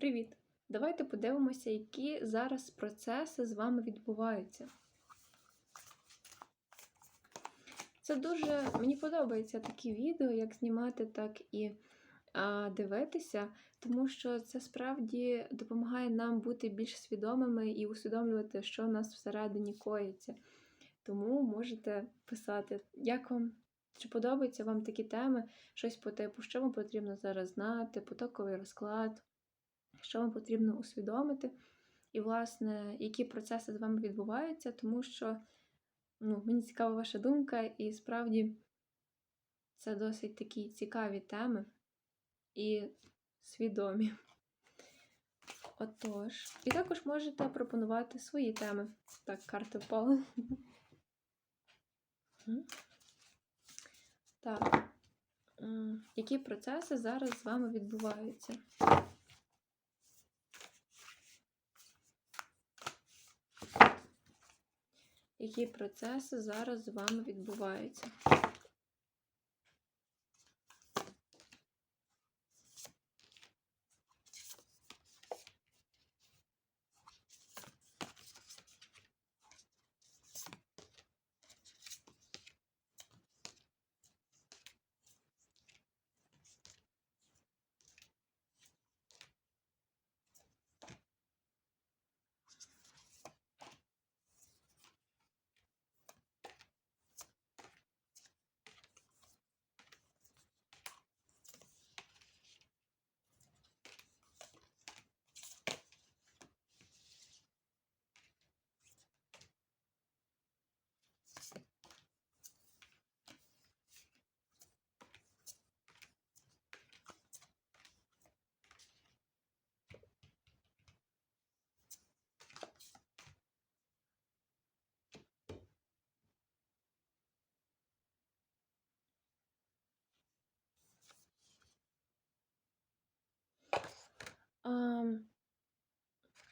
Привіт! Давайте подивимося, які зараз процеси з вами відбуваються. Це дуже мені подобаються такі відео, як знімати, так і а, дивитися, тому що це справді допомагає нам бути більш свідомими і усвідомлювати, що в нас всередині коїться. Тому можете писати, як вам чи подобаються вам такі теми, щось по типу, що вам потрібно зараз знати, потоковий розклад що вам потрібно усвідомити, і, власне, які процеси з вами відбуваються, тому що ну, мені цікава ваша думка, і справді це досить такі цікаві теми і свідомі. Отож, і також можете пропонувати свої теми. Так, карти впали. Так, які процеси зараз з вами відбуваються? Які процеси зараз з вами відбуваються.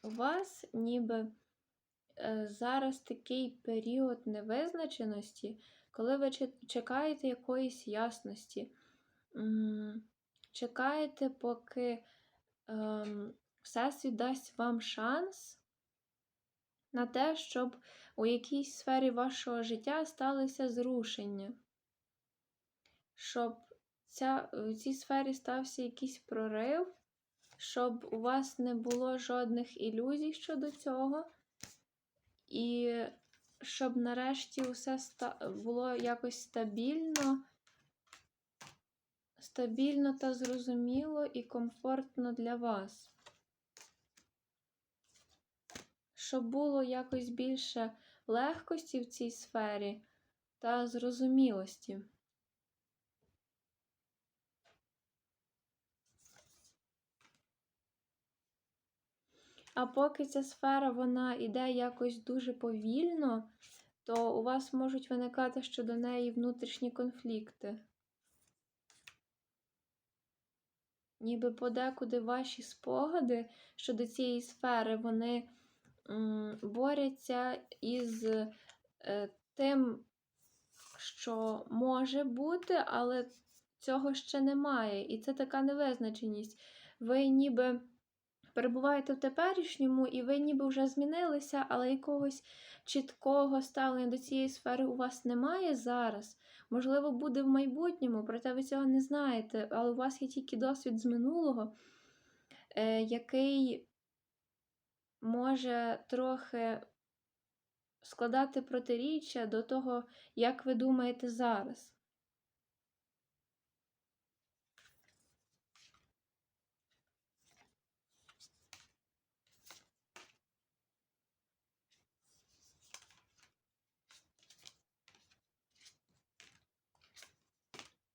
У вас ніби е, зараз такий період невизначеності, коли ви чекаєте якоїсь ясності. Чекаєте, поки ем, Всесвіт дасть вам шанс на те, щоб у якійсь сфері вашого життя сталися зрушення. Щоб ця, в цій сфері стався якийсь прорив, щоб у вас не було жодних ілюзій щодо цього, і щоб нарешті усе було якось стабільно, стабільно та зрозуміло і комфортно для вас. Щоб було якось більше легкості в цій сфері та зрозумілості. А поки ця сфера вона іде якось дуже повільно, то у вас можуть виникати щодо неї внутрішні конфлікти. Ніби подекуди ваші спогади щодо цієї сфери, вони борються із е, тим, що може бути, але цього ще немає. І це така невизначеність. Ви ніби перебуваєте в теперішньому, і ви ніби вже змінилися, але якогось чіткого ставлення до цієї сфери у вас немає зараз. Можливо, буде в майбутньому, проте ви цього не знаєте, але у вас є тільки досвід з минулого, е, який може трохи складати протиріччя до того, як ви думаєте зараз.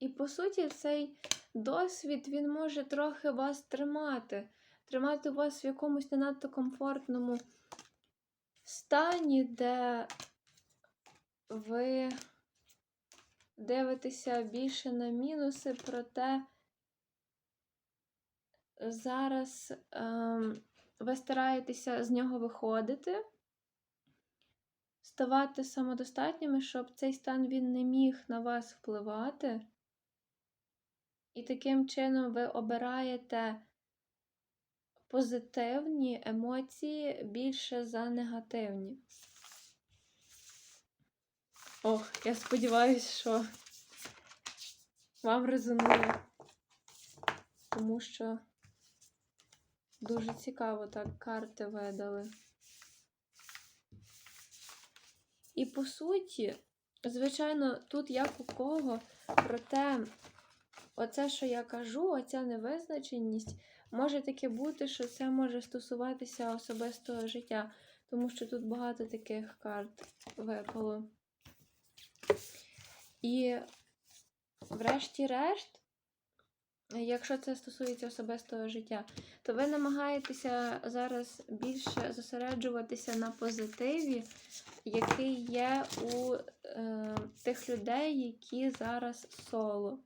І по суті, цей досвід він може трохи вас тримати, тримати вас в якомусь не надто комфортному стані, де ви дивитеся більше на мінуси, проте зараз ем, ви стараєтеся з нього виходити, ставати самодостатніми, щоб цей стан він не міг на вас впливати. І таким чином ви обираєте позитивні емоції більше за негативні. Ох, я сподіваюся, що вам резонує, тому що дуже цікаво так карти видали. І по суті, звичайно, тут як у кого, проте оце, що я кажу, оця невизначеність, може таке бути, що це може стосуватися особистого життя, тому що тут багато таких карт випало. І, врешті-решт, якщо це стосується особистого життя, то ви намагаєтеся зараз більше зосереджуватися на позитиві, який є у е, тих людей, які зараз соло,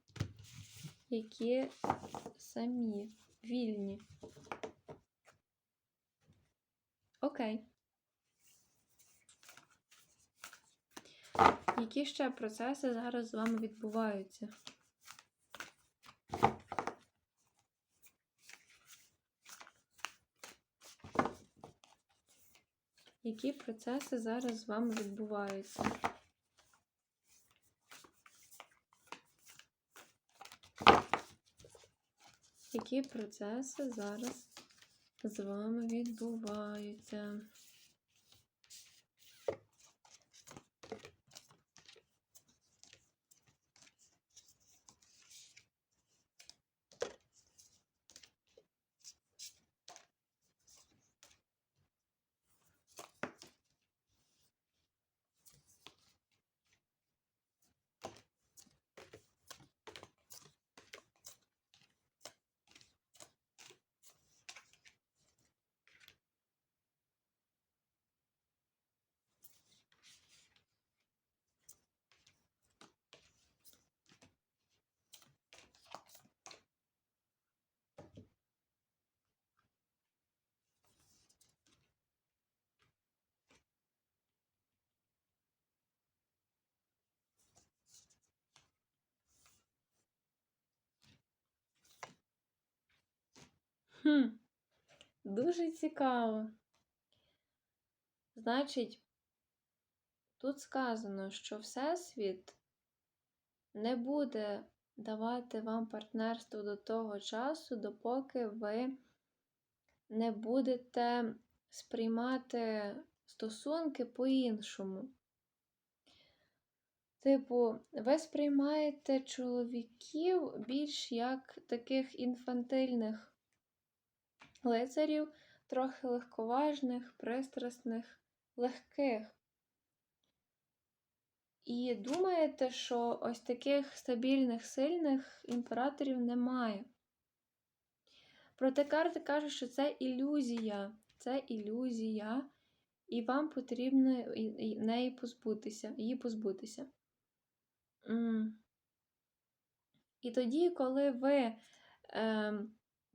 які самі, вільні. Окей. Які ще процеси зараз з вами відбуваються? Які процеси зараз з вами відбуваються? Які процеси зараз з вами відбуваються? Хм, дуже цікаво. Значить, тут сказано, що Всесвіт не буде давати вам партнерство до того часу, допоки ви не будете сприймати стосунки по-іншому. Типу, ви сприймаєте чоловіків більш як таких інфантильних лицарів, трохи легковажних, пристрасних, легких. І думаєте, що ось таких стабільних, сильних імператорів немає. Проте карти кажуть, що це ілюзія, це ілюзія, і вам потрібно неї позбутися, її позбутися. І тоді, коли ви е,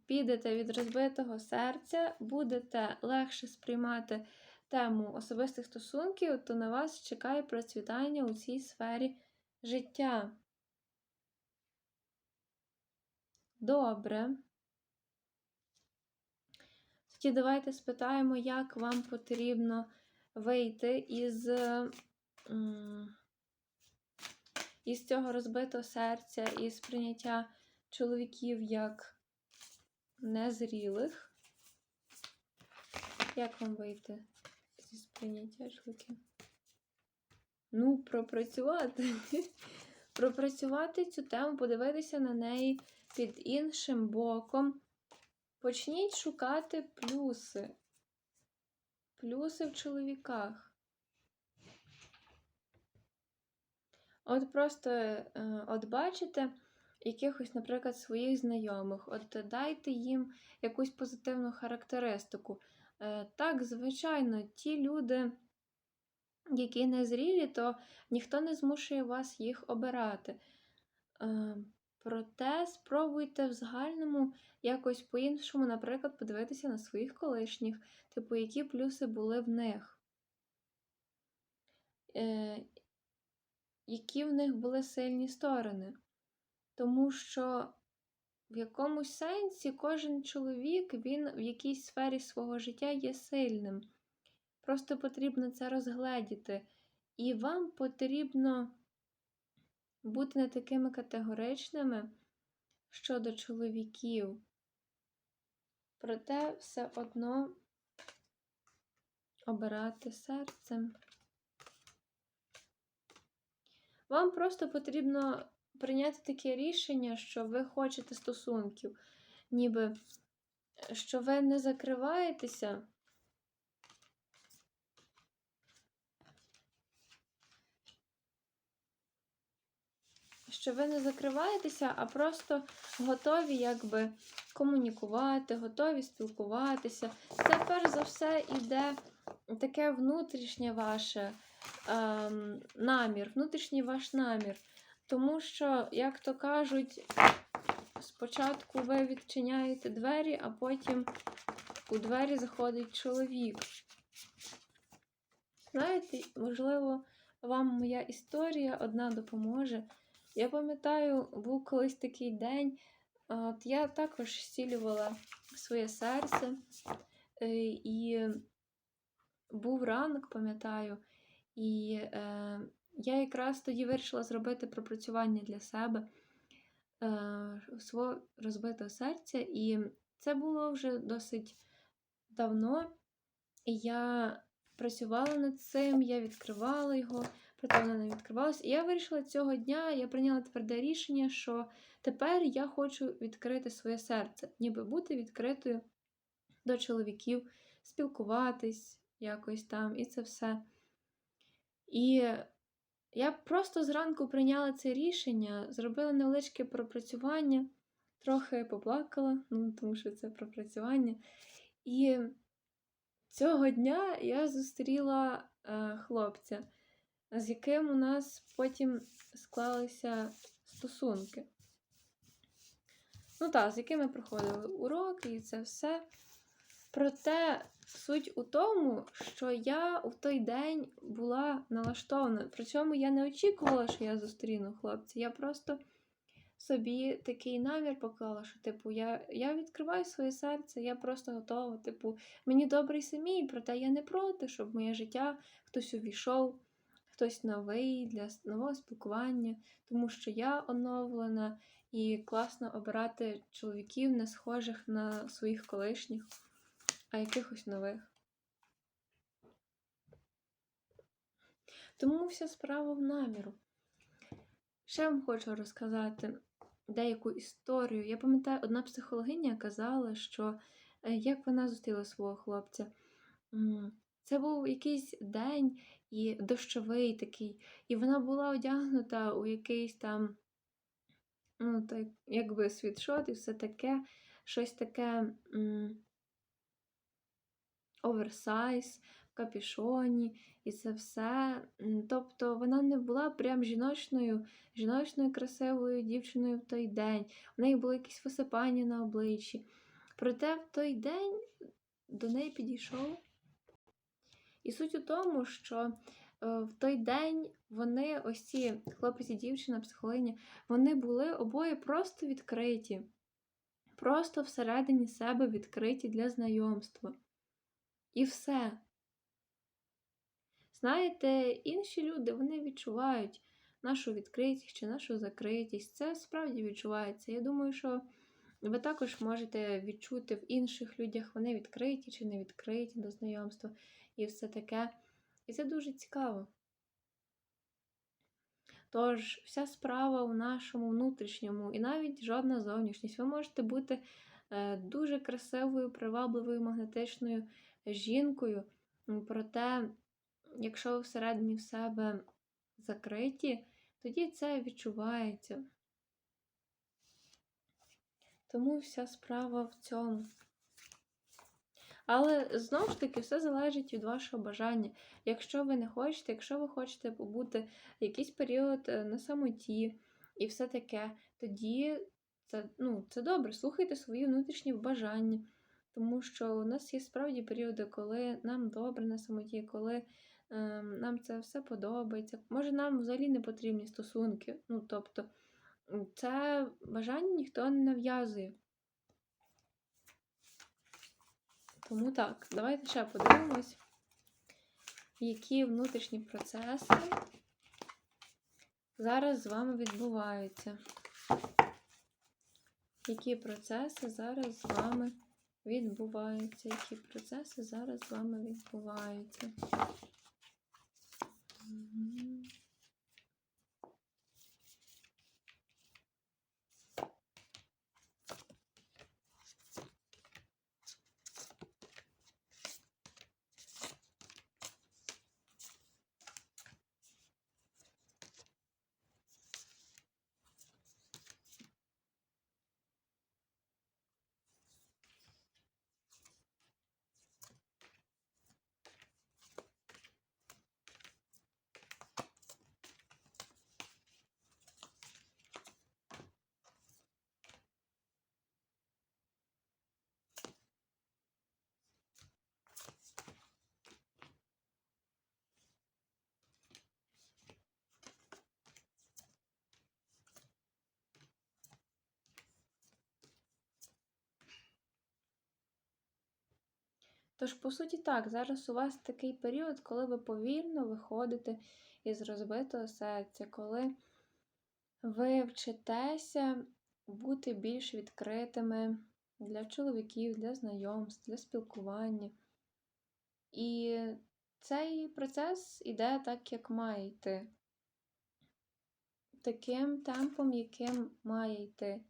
підете від розбитого серця, будете легше сприймати тему особистих стосунків, то на вас чекає процвітання у цій сфері життя. Добре. Тоді давайте спитаємо, як вам потрібно вийти із із цього розбитого серця, із прийняття чоловіків як незрілих. Як вам вийти зі сприйняття чоловіків? Ну, пропрацювати. пропрацювати цю тему, подивитися на неї під іншим боком. Почніть шукати плюси. Плюси в чоловіках. От просто е, от бачите якихось, наприклад, своїх знайомих, от дайте їм якусь позитивну характеристику. Е, так, звичайно, ті люди, які незрілі, то ніхто не змушує вас їх обирати. Е, проте спробуйте в загальному якось по-іншому, наприклад, подивитися на своїх колишніх, типу, які плюси були в них які в них були сильні сторони. Тому що в якомусь сенсі кожен чоловік, він в якійсь сфері свого життя є сильним. Просто потрібно це розгледіти. І вам потрібно бути не такими категоричними щодо чоловіків. Проте все одно обирати серцем. Вам просто потрібно прийняти таке рішення, що ви хочете стосунків, ніби що ви не закриваєтеся. Що ви не закриваєтеся, а просто готові якби комунікувати, готові спілкуватися. Це перш за все іде таке внутрішнє ваше ем, намір, внутрішній ваш намір. Тому що, як то кажуть, спочатку ви відчиняєте двері, а потім у двері заходить чоловік. Знаєте, можливо, вам моя історія одна допоможе. Я пам'ятаю, був колись такий день, от я також зцілювала своє серце, е, і був ранок, пам'ятаю, і е, я якраз тоді вирішила зробити пропрацювання для себе е, свого розбитого серця, і це було вже досить давно. І я працювала над цим, я відкривала його, проте воно не відкривалося. І я вирішила цього дня, я прийняла тверде рішення, що тепер я хочу відкрити своє серце, ніби бути відкритою до чоловіків, спілкуватись якось там, і це все. І я просто зранку прийняла це рішення, зробила невеличке пропрацювання, трохи поплакала, ну, тому що це пропрацювання. І цього дня я зустріла е, хлопця, з яким у нас потім склалися стосунки. Ну так, з яким ми проходили уроки і це все. Проте суть у тому, що я в той день була налаштована. Причому я не очікувала, що я зустріну хлопця. Я просто собі такий намір поклала, що, типу, я я відкриваю своє серце, я просто готова. Типу, мені добре й самій, проте я не проти, щоб моє життя хтось увійшов, хтось новий для нового спілкування, тому що я оновлена і класно обирати чоловіків, не схожих на своїх колишніх а якихось нових. Тому вся справа в наміру. Ще вам хочу розказати деяку історію. Я пам'ятаю, одна психологиня казала, що е, як вона зустріла свого хлопця. Це був якийсь день і дощовий такий, і вона була одягнута у якийсь там, ну, так, якби світшот і все таке, щось таке оверсайз, в капюшоні і це все. Тобто вона не була прям жіночною, жіночною красивою дівчиною в той день. В неї було якісь висипання на обличчі. Проте в той день до неї підійшов. І суть у тому, що е, в той день вони, ось ці хлопець дівчина, психологиня, вони були обоє просто відкриті, просто всередині себе відкриті для знайомства. І все. Знаєте, інші люди вони відчувають нашу відкритість чи нашу закритість. Це справді відчувається. Я думаю, що ви також можете відчути в інших людях, вони відкриті чи не відкриті до знайомства і все таке. І це дуже цікаво. Тож, вся справа у нашому внутрішньому і навіть жодна зовнішність. Ви можете бути е, дуже красивою, привабливою, магнетичною жінкою. Проте, якщо ви всередині в себе закриті, тоді це відчувається. Тому вся справа в цьому. Але знову ж таки, все залежить від вашого бажання. Якщо ви не хочете, якщо ви хочете побути якийсь період е, на самоті і все таке, тоді це ну, це добре. Слухайте свої внутрішні бажання. Тому що у нас є справді періоди, коли нам добре на самоті, коли е, нам це все подобається. Може, нам взагалі не потрібні стосунки. Ну, тобто, це бажання ніхто не нав'язує. Тому так, давайте ще подивимось, які внутрішні процеси зараз з вами відбуваються. Які процеси зараз з вами? Які процеси зараз з вами відбуваються? Мгм. Тож, по суті, так, зараз у вас такий період, коли ви повільно виходите із розбитого серця, коли ви вчитеся бути більш відкритими для чоловіків, для знайомств, для спілкування. І цей процес іде так, як має йти. Таким темпом, яким має йти.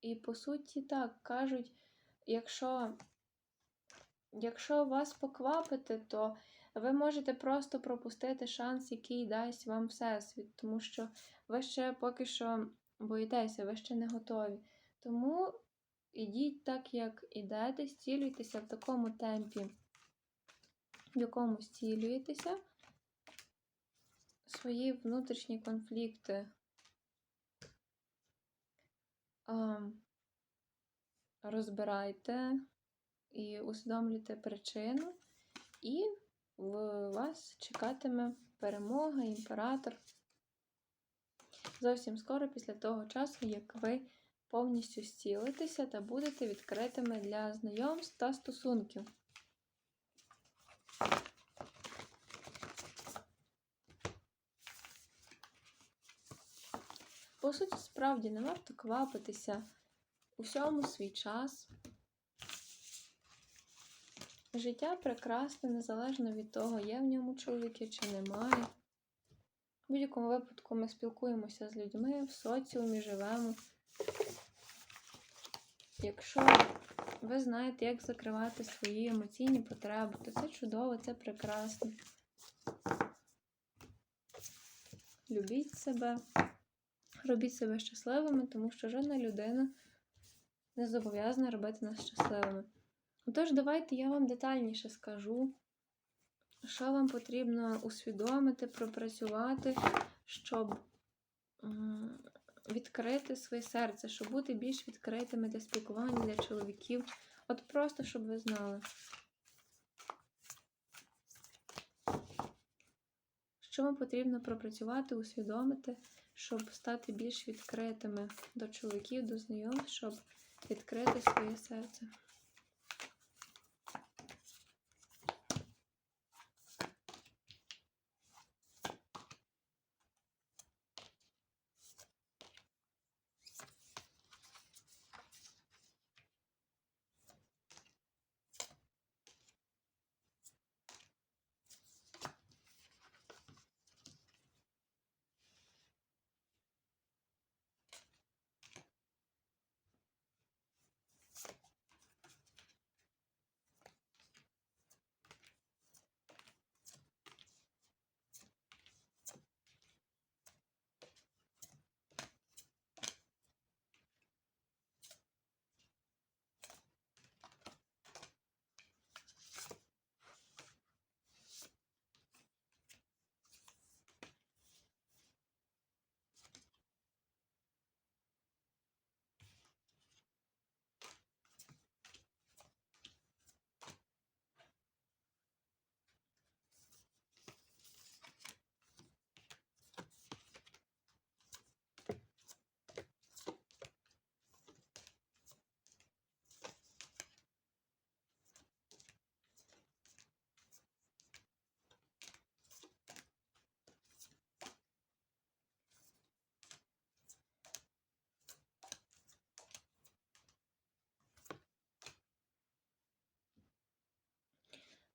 І по суті, так кажуть, якщо, якщо вас поквапити, то ви можете просто пропустити шанс, який дасть вам Всесвіт, тому що ви ще поки що боїтеся, ви ще не готові. Тому ідіть так, як ідете, зцілюйтеся в такому темпі, в якому зцілюєтеся свої внутрішні конфлікти. А, розбирайте і усвідомлюйте причину, і в вас чекатиме перемога, імператор. Зовсім скоро після того часу, як ви повністю зцілитеся та будете відкритими для знайомств та стосунків. По суті, справді не варто квапитися у всьому свій час. Життя прекрасне, незалежно від того, є в ньому чоловіки чи немає. В будь-якому випадку ми спілкуємося з людьми, в соціумі живемо. Якщо ви знаєте, як закривати свої емоційні потреби, то це чудово, це прекрасно. Любіть себе, робіть себе щасливими, тому що жодна людина не зобов'язана робити нас щасливими. Тож, давайте я вам детальніше скажу, що вам потрібно усвідомити, пропрацювати, щоб відкрити своє серце, щоб бути більш відкритими для спілкування для чоловіків. От просто, щоб ви знали. Що вам потрібно пропрацювати, усвідомити, щоб стати більш відкритими до чоловіків, до знайомств, щоб відкрити своє серце.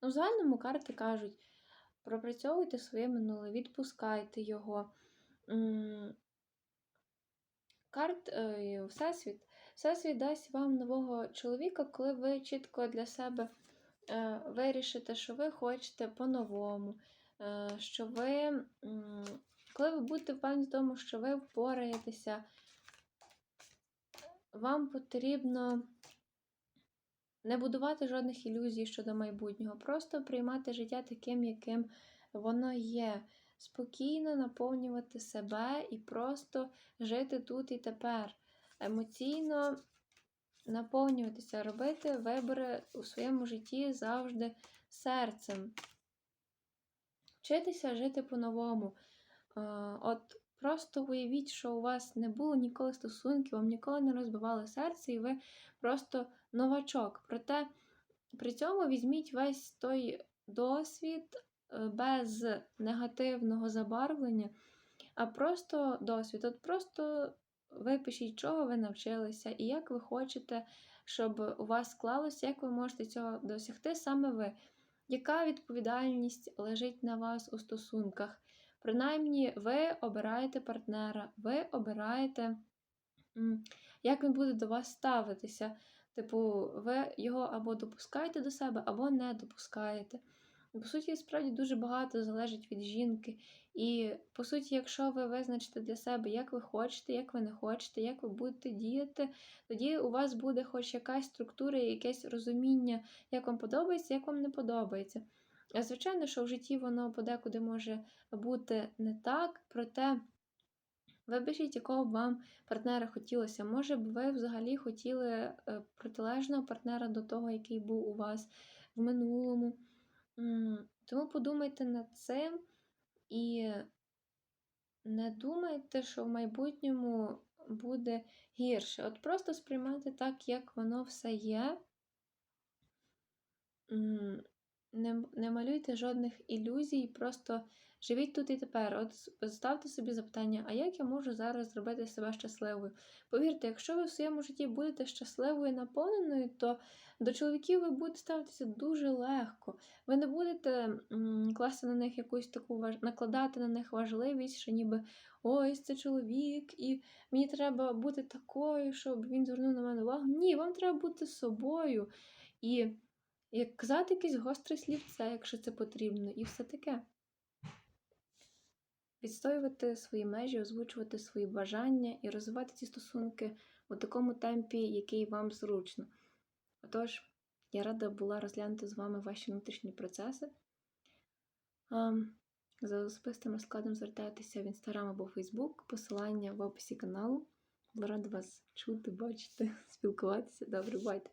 У загальному карти кажуть: пропрацьовуйте своє минуле, відпускайте його. Карт е, Всесвіт. Всесвіт дасть вам нового чоловіка, коли ви чітко для себе е, вирішите, що ви хочете по-новому, е, що ви, коли ви будете впевнені в тому, що ви впораєтеся, вам потрібно не будувати жодних ілюзій щодо майбутнього, просто приймати життя таким, яким воно є. Спокійно наповнювати себе і просто жити тут і тепер. Емоційно наповнюватися, робити вибори у своєму житті завжди серцем. Вчитися жити по-новому. Е, От просто уявіть, що у вас не було ніколи стосунків, вам ніколи не розбивали серце, і ви просто новачок. Проте при цьому візьміть весь той досвід е, без негативного забарвлення, а просто досвід. От просто випишіть, чого ви навчилися, і як ви хочете, щоб у вас склалося, як ви можете цього досягти саме ви. Яка відповідальність лежить на вас у стосунках? Принаймні, ви обираєте партнера, ви обираєте, як він буде до вас ставитися. Типу, ви його або допускаєте до себе, або не допускаєте. По суті, справді дуже багато залежить від жінки. І, по суті, якщо ви визначите для себе, як ви хочете, як ви не хочете, як ви будете діяти, тоді у вас буде хоч якась структура, якесь розуміння, як вам подобається, як вам не подобається. Звичайно, що в житті воно подекуди може бути не так, проте виберіть, якого б вам партнера хотілося. Може б ви взагалі хотіли е, протилежного партнера до того, який був у вас в минулому. Тому подумайте над цим і не думайте, що в майбутньому буде гірше. От просто сприймайте так, як воно все є. Не, не малюйте жодних ілюзій, просто живіть тут і тепер. От ставте собі запитання, а як я можу зараз зробити себе щасливою? Повірте, якщо ви в своєму житті будете щасливою і наповненою, то до чоловіків ви будете ставитися дуже легко. Ви не будете класти на них якусь таку накладати на них важливість, що ніби ось це чоловік, і мені треба бути такою, щоб він звернув на мене увагу. Ні, вам треба бути собою. І як казати якесь гостре слівце, якщо це потрібно, і все таке. Відстоювати свої межі, озвучувати свої бажання і розвивати ці стосунки у такому темпі, який вам зручно. Отож, я рада була розглянути з вами ваші внутрішні процеси. За особистим розкладом звертайтеся в Інстаграм або Фейсбук, посилання в описі каналу. Була рада вас чути, бачити, спілкуватися. Добре, байте!